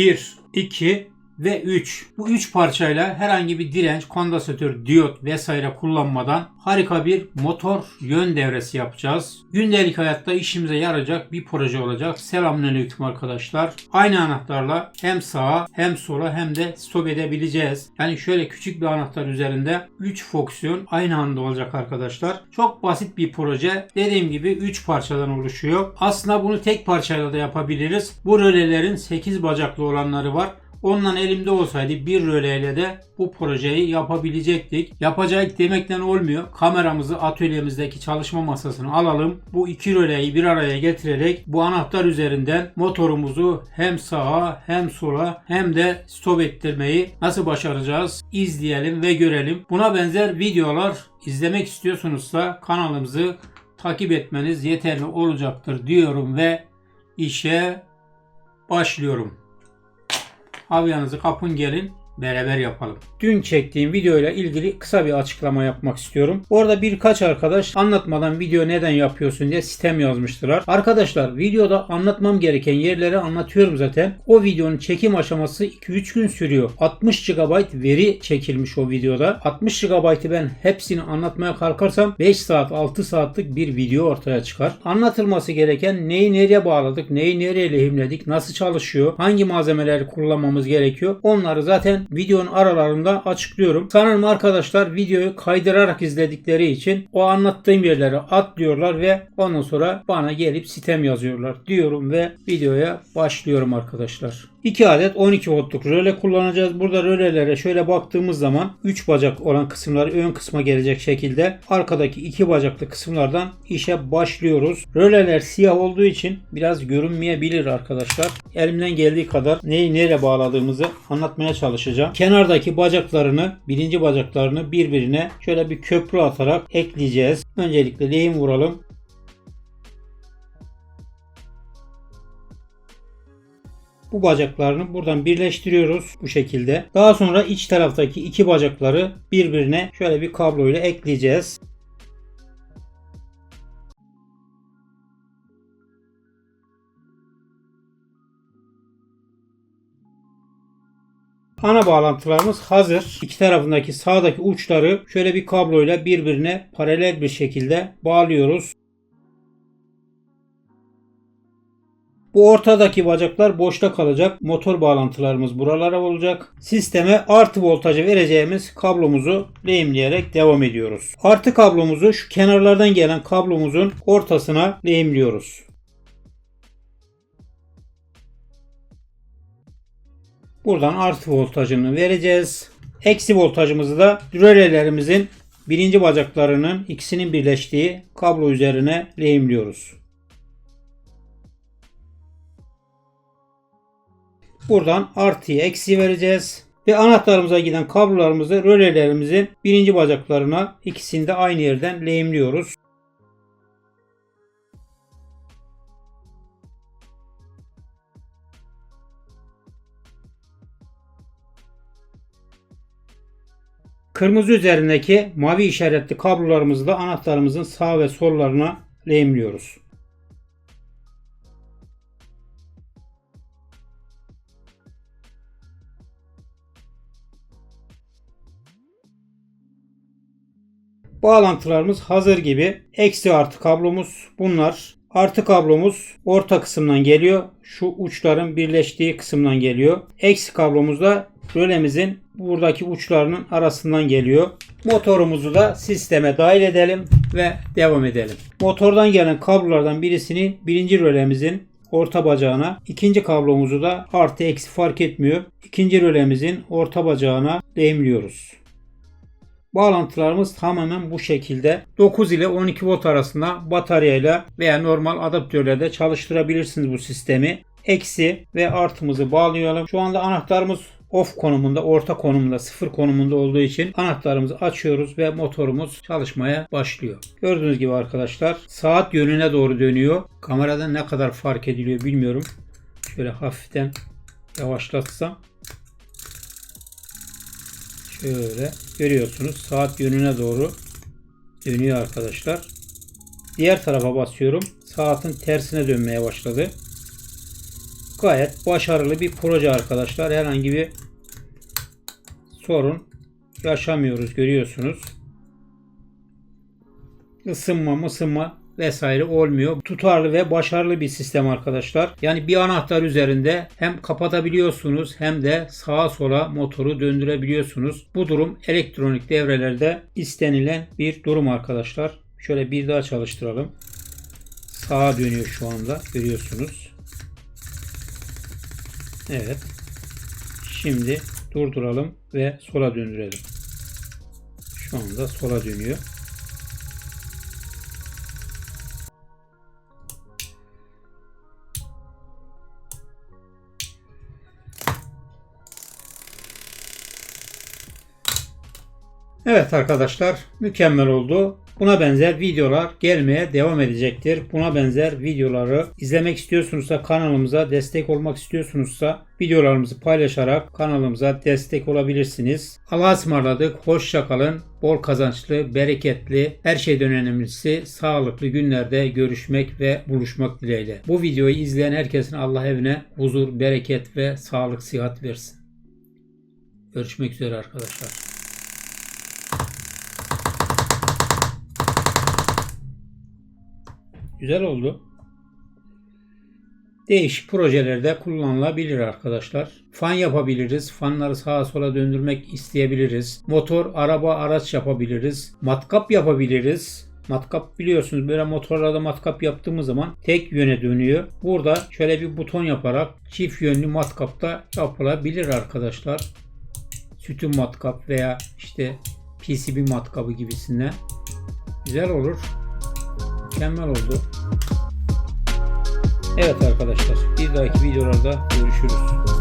1, 2 ve 3. Bu 3 parçayla herhangi bir direnç, kondansatör, diyot vesaire kullanmadan harika bir motor yön devresi yapacağız. Gündelik hayatta işimize yarayacak bir proje olacak. Selamünaleyküm arkadaşlar. Aynı anahtarla hem sağa hem sola hem de stop edebileceğiz. Yani şöyle küçük bir anahtar üzerinde 3 fonksiyon aynı anda olacak arkadaşlar. Çok basit bir proje. Dediğim gibi 3 parçadan oluşuyor. Aslında bunu tek parçayla da yapabiliriz. Bu rölelerin 8 bacaklı olanları var. Ondan elimde olsaydı bir röleyle de bu projeyi yapabilecektik. Yapacak demekten olmuyor. Kameramızı atölyemizdeki çalışma masasına alalım. Bu iki röleyi bir araya getirerek bu anahtar üzerinden motorumuzu hem sağa hem sola hem de stop ettirmeyi nasıl başaracağız izleyelim ve görelim. Buna benzer videolar izlemek istiyorsunuzsa kanalımızı takip etmeniz yeterli olacaktır diyorum ve işe başlıyorum. Avyanızı kapın gelin beraber yapalım. Dün çektiğim videoyla ilgili kısa bir açıklama yapmak istiyorum. Orada birkaç arkadaş anlatmadan video neden yapıyorsun diye sistem yazmıştılar. Arkadaşlar videoda anlatmam gereken yerleri anlatıyorum zaten. O videonun çekim aşaması 2-3 gün sürüyor. 60 GB veri çekilmiş o videoda. 60 GB'ı ben hepsini anlatmaya kalkarsam 5 saat 6 saatlik bir video ortaya çıkar. Anlatılması gereken neyi nereye bağladık, neyi nereye lehimledik, nasıl çalışıyor, hangi malzemeleri kullanmamız gerekiyor. Onları zaten videonun aralarında açıklıyorum. Sanırım arkadaşlar videoyu kaydırarak izledikleri için o anlattığım yerlere atlıyorlar ve ondan sonra bana gelip sitem yazıyorlar diyorum ve videoya başlıyorum arkadaşlar. 2 adet 12 voltluk röle kullanacağız. Burada rölelere şöyle baktığımız zaman 3 bacak olan kısımları ön kısma gelecek şekilde arkadaki 2 bacaklı kısımlardan işe başlıyoruz. Röleler siyah olduğu için biraz görünmeyebilir arkadaşlar. Elimden geldiği kadar neyi nereye bağladığımızı anlatmaya çalışacağım. Kenardaki bacaklarını, birinci bacaklarını birbirine şöyle bir köprü atarak ekleyeceğiz. Öncelikle lehim vuralım. Bu bacaklarını buradan birleştiriyoruz bu şekilde. Daha sonra iç taraftaki iki bacakları birbirine şöyle bir kablo ile ekleyeceğiz. Ana bağlantılarımız hazır. İki tarafındaki sağdaki uçları şöyle bir kabloyla birbirine paralel bir şekilde bağlıyoruz. Bu ortadaki bacaklar boşta kalacak. Motor bağlantılarımız buralara olacak. Sisteme artı voltajı vereceğimiz kablomuzu lehimleyerek devam ediyoruz. Artı kablomuzu şu kenarlardan gelen kablomuzun ortasına lehimliyoruz. Buradan artı voltajını vereceğiz. Eksi voltajımızı da rölelerimizin birinci bacaklarının ikisinin birleştiği kablo üzerine lehimliyoruz. Buradan artıya eksi vereceğiz. Ve anahtarımıza giden kablolarımızı rölelerimizin birinci bacaklarına ikisini de aynı yerden lehimliyoruz. Kırmızı üzerindeki mavi işaretli kablolarımızı da anahtarımızın sağ ve sollarına lehimliyoruz. Bağlantılarımız hazır gibi. Eksi artı kablomuz bunlar. Artı kablomuz orta kısımdan geliyor. Şu uçların birleştiği kısımdan geliyor. Eksi kablomuz da rölemizin buradaki uçlarının arasından geliyor. Motorumuzu da sisteme dahil edelim ve devam edelim. Motordan gelen kablolardan birisini birinci rölemizin orta bacağına, ikinci kablomuzu da artı eksi fark etmiyor. İkinci rölemizin orta bacağına lehimliyoruz. Bağlantılarımız tamamen bu şekilde 9 ile 12 volt arasında bataryayla veya normal adaptörle çalıştırabilirsiniz bu sistemi. Eksi ve artımızı bağlayalım. Şu anda anahtarımız off konumunda, orta konumunda, sıfır konumunda olduğu için anahtarımızı açıyoruz ve motorumuz çalışmaya başlıyor. Gördüğünüz gibi arkadaşlar saat yönüne doğru dönüyor. Kamerada ne kadar fark ediliyor bilmiyorum. Şöyle hafiften yavaşlatsam Şöyle görüyorsunuz saat yönüne doğru dönüyor arkadaşlar. Diğer tarafa basıyorum. Saatin tersine dönmeye başladı. Gayet başarılı bir proje arkadaşlar. Herhangi bir sorun yaşamıyoruz görüyorsunuz. Isınma mısınma vesaire olmuyor. Tutarlı ve başarılı bir sistem arkadaşlar. Yani bir anahtar üzerinde hem kapatabiliyorsunuz hem de sağa sola motoru döndürebiliyorsunuz. Bu durum elektronik devrelerde istenilen bir durum arkadaşlar. Şöyle bir daha çalıştıralım. Sağa dönüyor şu anda görüyorsunuz. Evet. Şimdi durduralım ve sola döndürelim. Şu anda sola dönüyor. Evet arkadaşlar mükemmel oldu. Buna benzer videolar gelmeye devam edecektir. Buna benzer videoları izlemek istiyorsunuzsa kanalımıza destek olmak istiyorsunuzsa videolarımızı paylaşarak kanalımıza destek olabilirsiniz. Allah'a ısmarladık. Hoşça kalın. Bol kazançlı, bereketli, her şeyden önemlisi sağlıklı günlerde görüşmek ve buluşmak dileğiyle. Bu videoyu izleyen herkesin Allah evine huzur, bereket ve sağlık, sıhhat versin. Görüşmek üzere arkadaşlar. Güzel oldu. Değişik projelerde kullanılabilir arkadaşlar. Fan yapabiliriz. Fanları sağa sola döndürmek isteyebiliriz. Motor, araba, araç yapabiliriz. Matkap yapabiliriz. Matkap biliyorsunuz böyle motorlarda matkap yaptığımız zaman tek yöne dönüyor. Burada şöyle bir buton yaparak çift yönlü matkap da yapılabilir arkadaşlar. Sütun matkap veya işte PCB matkabı gibisinden. Güzel olur. Mükemmel oldu. Evet arkadaşlar bir dahaki videolarda görüşürüz.